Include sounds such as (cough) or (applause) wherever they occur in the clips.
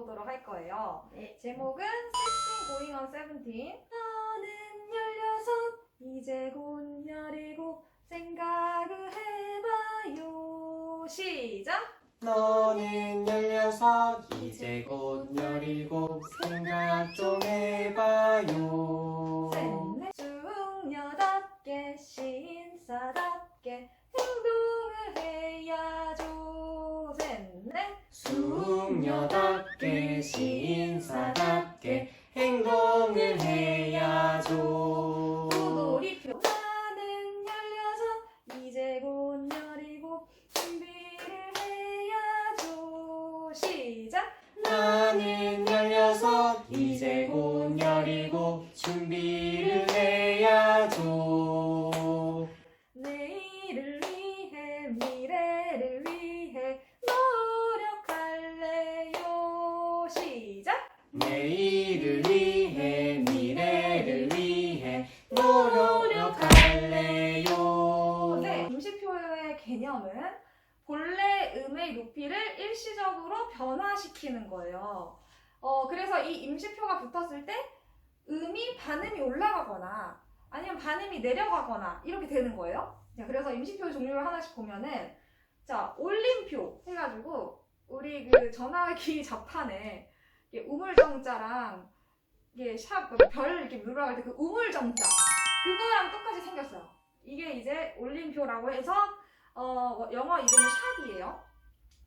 보도록 할 거예요. 네. 제목은 Sixteen Going on Seventeen. 나는 열여섯, 이제 곧 열일곱. 생각을 해봐요. 시작. 너는 열여섯 이제 곧 열일곱 생각 좀 해봐요 셋넷 중녀답게 신사답게 행동을 해야죠. 셋넷 숙녀답게 시인사답게 행동을 해야죠 도돌이표 나는 열여섯 이제 곧 열일곱 준비를 해야죠. 시작. 나는 열여섯 이제 곧 열일곱 준비를 해야죠 내일을 위해 미래를 위해 노력할래요. 시작. 내일을 위해 미래를 위해 노력할래요 네, 임시표의 개념은 본래 음의 높이를 일시적으로 변화시키는 거예요. 어, 그래서 이 임시표가 붙었을 때 음이 반음이 올라가거나 아니면 반음이 내려가거나 이렇게 되는 거예요. 자, 그래서 임시표 종류를 하나씩 보면은 자, 올림표 해가지고 우리 그 전화기 (laughs) 자판에 우물정자랑 이게 샵 별 이렇게 누르할 때 그 우물정자 그거랑 똑같이 생겼어요. 이게 이제 올림표라고 해서 어, 영어 이름은 샵이에요.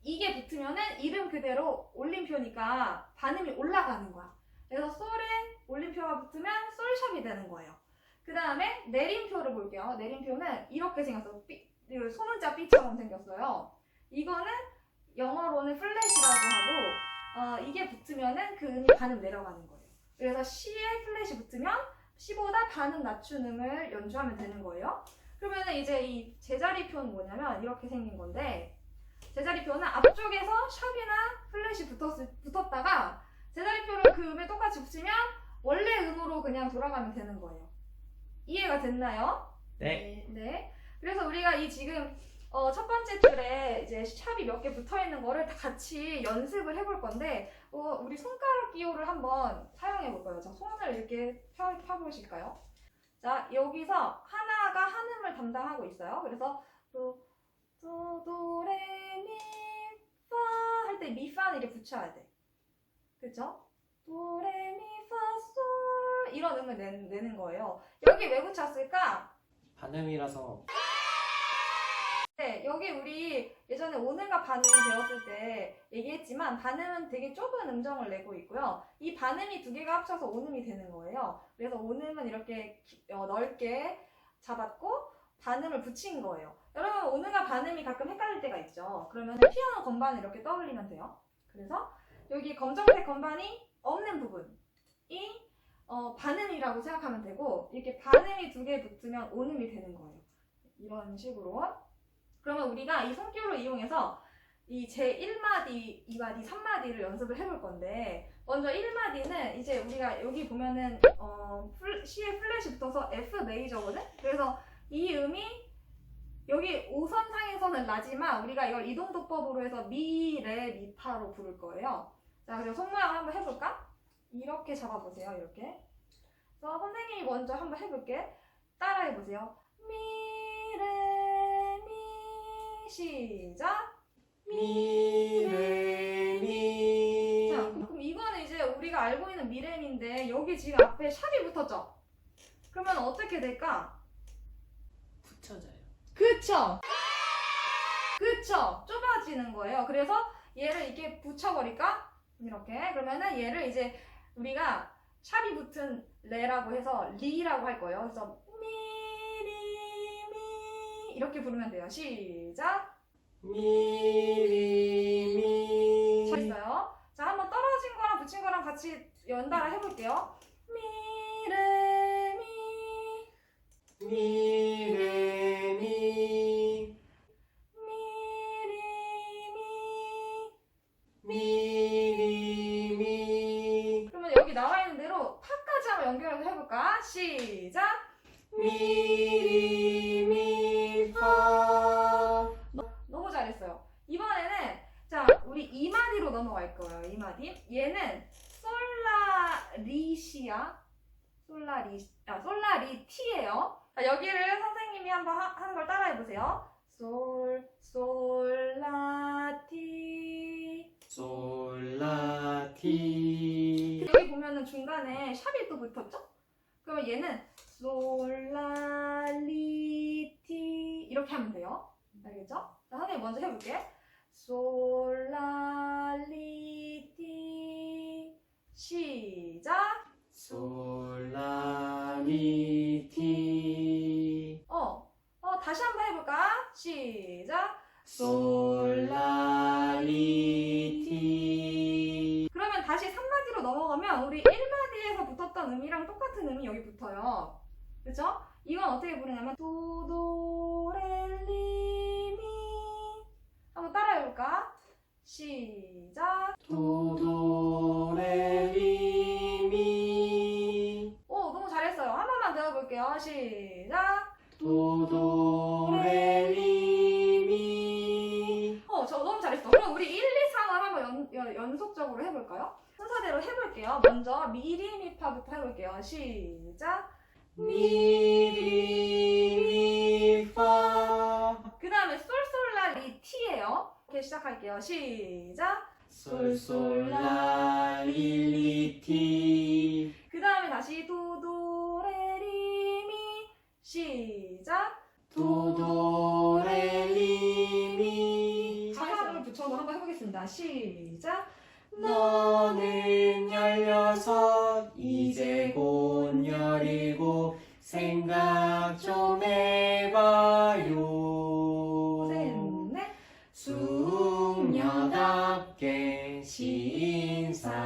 이게 붙으면은 이름 그대로 올림표니까 반음이 올라가는 거야. 그래서 솔에 올림표가 붙으면 솔샵이 되는 거예요. 그 다음에 내림표를 볼게요. 내림표는 이렇게 생겼어. 삐, 그 소문자 B처럼 생겼어요. 이거는 영어로는 플랫이라고 하고 어, 이게 붙으면은 그 음이 반음 내려가는 거예요. 그래서 C에 플랫이 붙으면 C보다 반음 낮춘 음을 연주하면 되는 거예요. 그러면은 이제 이 제자리 표는 뭐냐면 이렇게 생긴 건데 제자리표는 앞쪽에서 샵이나 플랫이 붙었을, 붙었다가 제자리표를 그 음에 똑같이 붙이면 원래 음으로 그냥 돌아가면 되는 거예요. 이해가 됐나요? 네. 네. 그래서 우리가 이 지금 어, 첫 번째 줄에 이제 샵이 몇 개 붙어 있는 거를 다 같이 연습을 해볼 건데, 어, 우리 손가락 기호를 한번 사용해 볼 거예요. 자, 손을 이렇게 펴, 펴보실까요? 자, 여기서 하나가 한음을 담당하고 있어요. 그래서 도, 도, 도, 레, 미, 파 할 때 미파는 이렇게 붙여야 돼. 그쵸? 도, 레, 미, 파, 솔 이런 음을 내, 내는 거예요. 여기 왜 붙였을까? 반음이라서 네, 여기 우리 예전에 오늘과 반음 배웠을 때 얘기했지만 반음은 되게 좁은 음정을 내고 있고요. 이 반음이 두 개가 합쳐서 온음이 되는 거예요. 그래서 온음은 이렇게 기- 어, 넓게 잡았고 반음을 붙인 거예요. 여러분 오늘과 반음이 가끔 헷갈릴 때가 있죠. 그러면 피아노 건반을 이렇게 떠올리면 돼요. 그래서 여기 검정색 건반이 없는 부분이 어, 반음이라고 생각하면 되고 이렇게 반음이 두 개 붙으면 온음이 되는 거예요. 이런 식으로. 그러면 우리가 이 손기호를 이용해서 이 제 1마디, 2마디, 3마디를 연습을 해볼 건데 먼저 1마디는 이제 우리가 여기 보면은 어, 플- C에 플랫이 붙어서 F 메이저거든? 그래서 이 음이 여기 5선상에서는 라지만 우리가 이걸 이동도법으로 해서 미, 레, 미, 파로 부를 거예요. 자, 그럼 손 모양 한번 해볼까? 이렇게 잡아보세요, 이렇게. 그래서 선생님이 먼저 한번 해볼게. 따라해보세요. 미, 레, 미, 시작. 미래미 자, 그럼 이거는 이제 우리가 알고 있는 미렘인데 여기 지금 앞에 샵이 붙었죠? 그러면 어떻게 될까? 붙여져요 그쵸? 그쵸? 좁아지는 거예요. 그래서 얘를 이렇게 붙여버릴까? 이렇게. 그러면은 얘를 이제 우리가 샵이 붙은 레라고 해서 리라고 할 거예요. 그래서 미, 리, 미 이렇게 부르면 돼요. 시작. 미리미 잘했어요. 자, 한번 떨어진 거랑 붙인 거랑 같이 연달아 해볼게요. 미, 미리 미파 너무 잘했어요. 이번에는 자 우리 이마디로 넘어갈 거예요. 이마디 얘는 솔라리시아 솔라리 아 솔라리티예요. 자, 여기를 선생님이 한번 하, 하는 걸 따라해 보세요. 솔 솔라티 솔라티 여기 보면은 중간에 샵이 또 붙었죠? 그럼 얘는 솔라리티 이렇게 하면 돼요. 알겠죠? 자, 선생님 먼저 해볼게. 솔라리티 시작. 솔라리티 어, 어 다시 한번 해볼까? 시작. 솔라리티 그러면 다시 3마디로 넘어가면 우리 1마디에서 붙었던 음이랑 똑같은 음이 여기 붙어요. 그죠? 이건 어떻게 부르냐면 도도렐리미 한번 따라해볼까? 시작 도도레미미 오 너무 잘했어요. 한 번만 더 해볼게요. 시작 도도레미미 어, 저 너무 잘했어. 그럼 우리 1, 2, 3을 한번 연, 연, 연속적으로 해볼까요? 순서대로 해볼게요. 먼저 미리미파부터 해볼게요. 시작 미리미파 그 다음에 솔솔라리티예요. 이렇게 시작할게요. 시작. 솔솔라리리티 그 다음에 다시 도도레리미 시작. 도도레리미 가사를 붙여서 한번 해보겠습니다. 시작. 너는 열여섯 이제 곧 생각 좀 해봐요 셋, 넷. 숙녀답게 시인사답게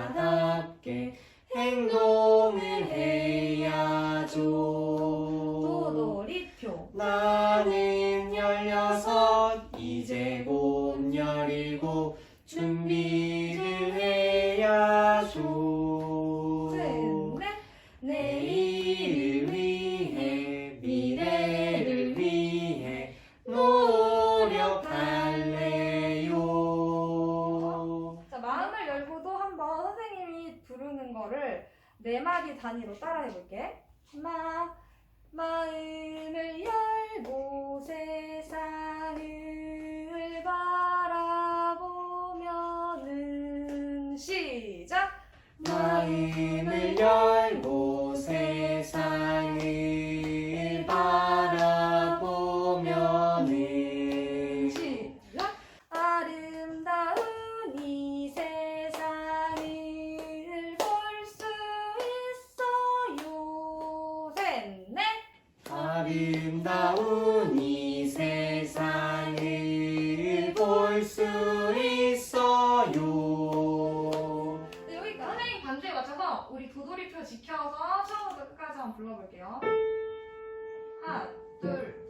행동을 해야죠 도도리표. 나는 열여섯 이제 곧 열이고 준비를 자, 마음을 열고도 한번 선생님이 부르는 거를 네 마디 단위로 따라해 볼게. 마, 마음을 열고 세상을 바라보면은 시작. 마음을 열 아름다운 이 세상을 볼 수 있어요. 네, 여기까지. 선생님 반주에 맞춰서 우리 도돌이표 지켜서 처음부터 끝까지 한번 불러볼게요. 하나, 둘, 셋.